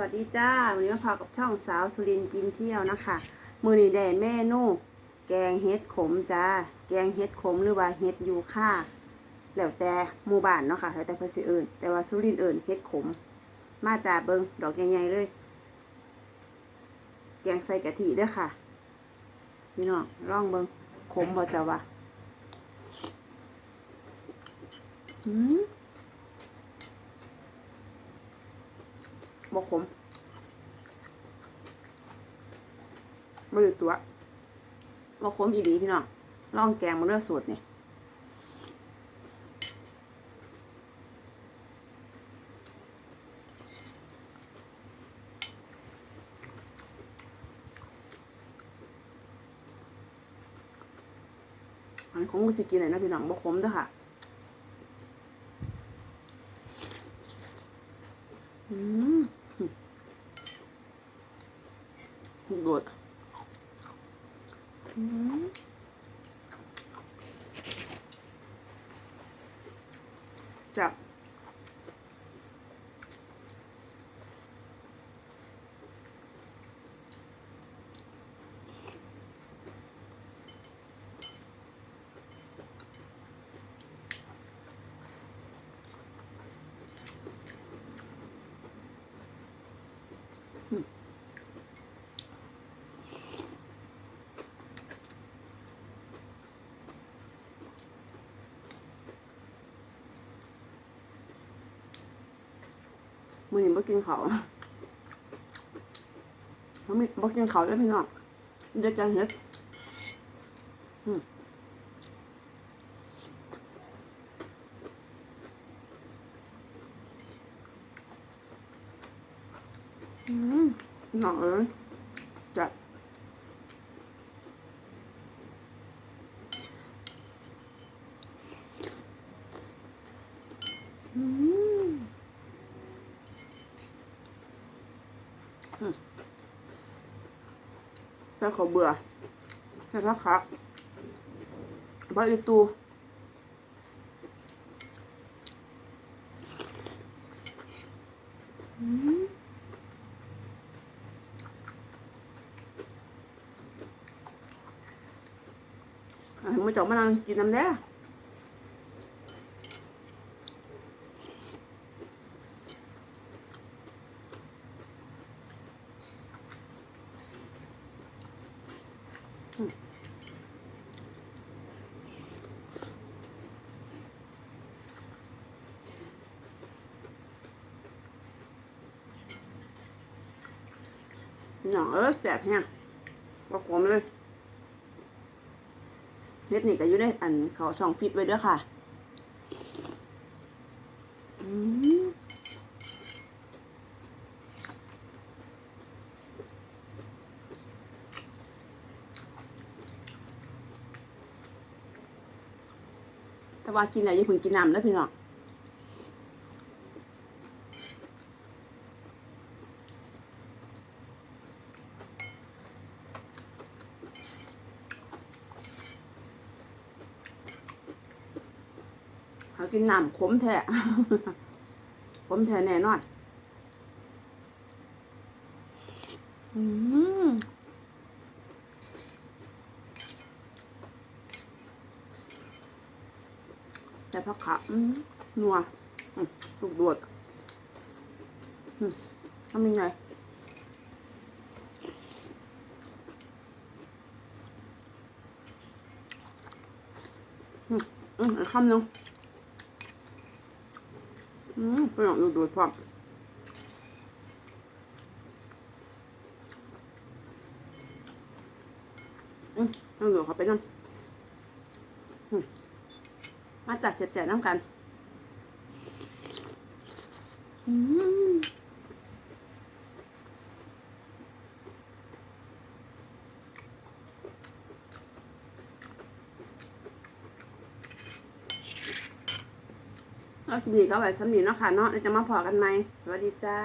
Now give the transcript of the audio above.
วัสดีจ้า วันนี้มาพบกับช่องสาวสุรินกินเที่ยวนะคะ มือนี้ได้แม่นู่แกงเฮ็ดขมจ้า แกงเฮ็ดขมหรือว่าเฮ็ดยูค่าแล้วแต่หมู่บ้านเนาะค่ะแล้วแต่เพิ่นสิเอิ้นแต่ว่าสุรินเอิ้นเฮ็ดขม มาจ้าเบิงดอกใหญ่ๆเลย แกงใส่กะทิด้อค่ะพี่น้องลองเบิงขมบ่จ้าวะอืม บกขมบริตัวบกขมอีดีพี่น้องลองแกงมาเลือสูตรนี่อันนี้ของกูสิกินเลยนะพี่น้องบกขมเด้วยค่ะอืม good อืมจั มือนี้บ่กินเขาวมันมีบ่กินเขาวแล้พี่น้องเดี๋ยวจะเห็ดอืมหนักเลย ใส่ข้าเบื่อใส่ผักขาใบอีตูอืมอะมือจอกมานั่งกินน้ำแด้ หนองเออแสบเนี่ยว่าขมเลยเฮ็ดนี่ก็อยู่ในอันเขาสองฟิตไว้ด้วยค่ะอืมแต่ ว่ากินอะไรย่าเพิ่งกินน้ำแล้วพี่น้องเขากินน้ำขมแท้ขมแท้แน่นอน อืม แต่พักขาอืมนัวอืมลูกดวดอืมทำยังไงอืมอืมอีกคำหนึ่งอืมไปลองดูดูพร้อมอืมต้องดูเขาไปนั่นอืม มาจากเจ็บๆน้ำกันอืมเราจะมีก็ไว้สำนีเนาะค่ะเนาะเดี๋ยวจะมาพอกันไหม สวัสดีจ้า